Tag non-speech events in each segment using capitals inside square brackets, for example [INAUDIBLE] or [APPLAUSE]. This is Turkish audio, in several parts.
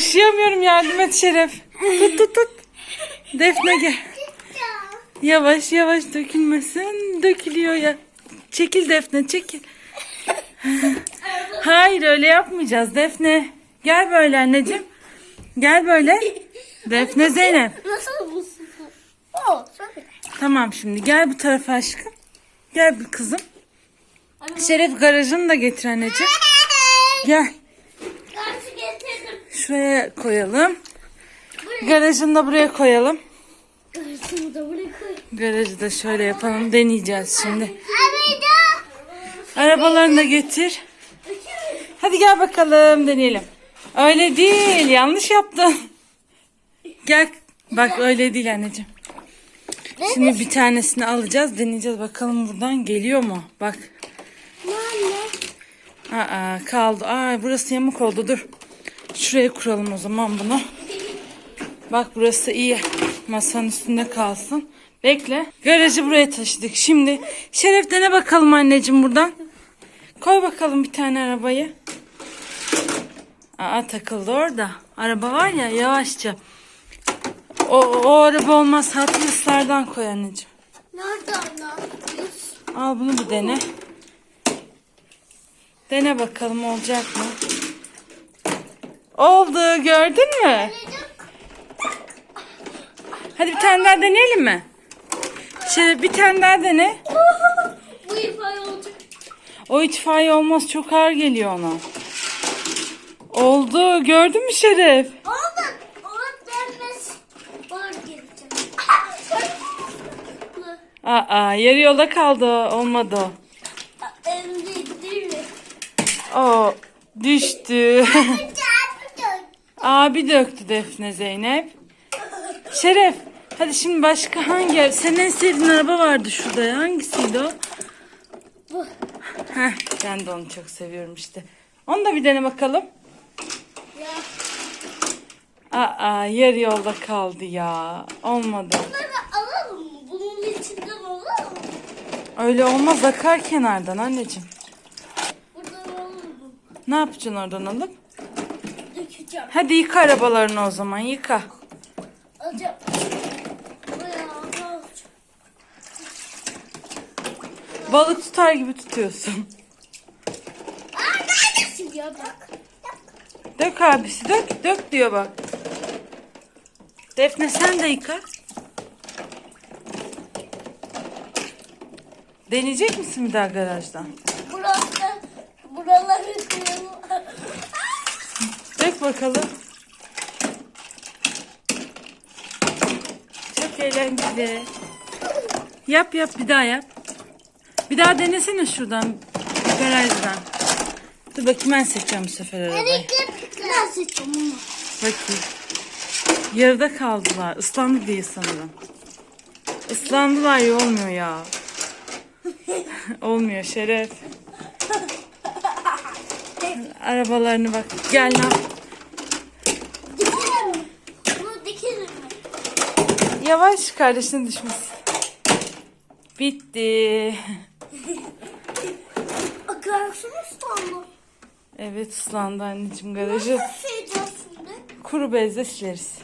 Taşıyamıyorum yardım et Şeref. Tut tut tut. Defne gel. Yavaş yavaş dökülmesin. Dökülüyor ya. Çekil Defne çekil. Hayır öyle yapmayacağız Defne. Gel böyle anneciğim. Gel böyle. Defne Zeynep. Nasıl bu Tamam şimdi gel bu tarafa aşkım. Gel bir kızım. Şeref garajını da getir anneciğim. Gel. Şuraya koyalım. Garajını da buraya koyalım. Da buraya koy. Garajı da şöyle yapalım. Deneyeceğiz şimdi. Arabalarını da getir. Hadi gel bakalım deneyelim. Öyle değil. Yanlış yaptın. Gel. Bak öyle değil anneciğim. Şimdi bir tanesini alacağız. Deneyeceğiz. Bakalım buradan geliyor mu? Bak. Aa kaldı. Aa burası yamuk oldu. Dur. Şuraya kuralım o zaman bunu. Bak burası iyi. Masanın üstünde kalsın. Bekle. Garajı buraya taşıdık. Şimdi Şeref dene bakalım anneciğim buradan. Koy bakalım bir tane arabayı. Aa takıldı orada. Araba var ya yavaşça. O, o araba olmaz. Hatırlılardan koy anneciğim. Nereden? Al bunu bir dene. Dene bakalım olacak mı? Oldu gördün mü? Hadi bir tane daha deneyelim mi? Şöyle bir tane daha dene. Bu ifade olacak. O itfaiye olmaz çok ağır geliyor ona. Oldu gördün mü Şeref? Oldu. Denmez. Var geleceğim. Aa yarı yolda kaldı olmadı o. Evde değil mi? O düştü. [LAUGHS] Abi döktü Defne Zeynep. Şeref hadi şimdi başka hangi senin en sevdiğin araba vardı şurada ya hangisiydi o? Bu. Heh, ben de onu çok seviyorum işte. Onu da bir dene bakalım. Ya. Aa yarı yolda kaldı ya. Olmadı. Bunları alalım mı? Bunun içinden alalım mı? Öyle olmaz akar kenardan anneciğim. Buradan alalım? Ne yapacaksın oradan alıp? Dökeceğim. Hadi yıka arabalarını o zaman yıka. Alacağım. Alacağım. Balık tutar gibi tutuyorsun. Aa neredesin ya bak. Dök abisi dök. Dök diyor bak. Defne sen de yıka. Deneyecek misin bir daha garajdan? Burası, buraları koyalım. Bakalım. Çok eğlenceli. Yap yap bir daha yap. Bir daha denesene şuradan garajdan. Dur bakayım ben seçeceğim bu sefer arabayı. Ben seçeceğim onu. Bakayım. Yarıda kaldılar. Islandı diye sanırım. Islandılar ya olmuyor ya. [LAUGHS] olmuyor Şeref. [LAUGHS] Arabalarını bak. Gel lan. Dikelim mi? Bunu dikelim mi? Yavaş kardeşine düşmesin. Bitti. Akarsın İstanbul. Evet ıslandı anneciğim garajı. Nasıl sileceğiz şimdi? Kuru bezle sileriz.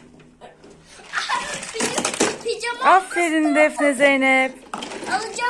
Benim Aferin Defne Zeynep. alacağım.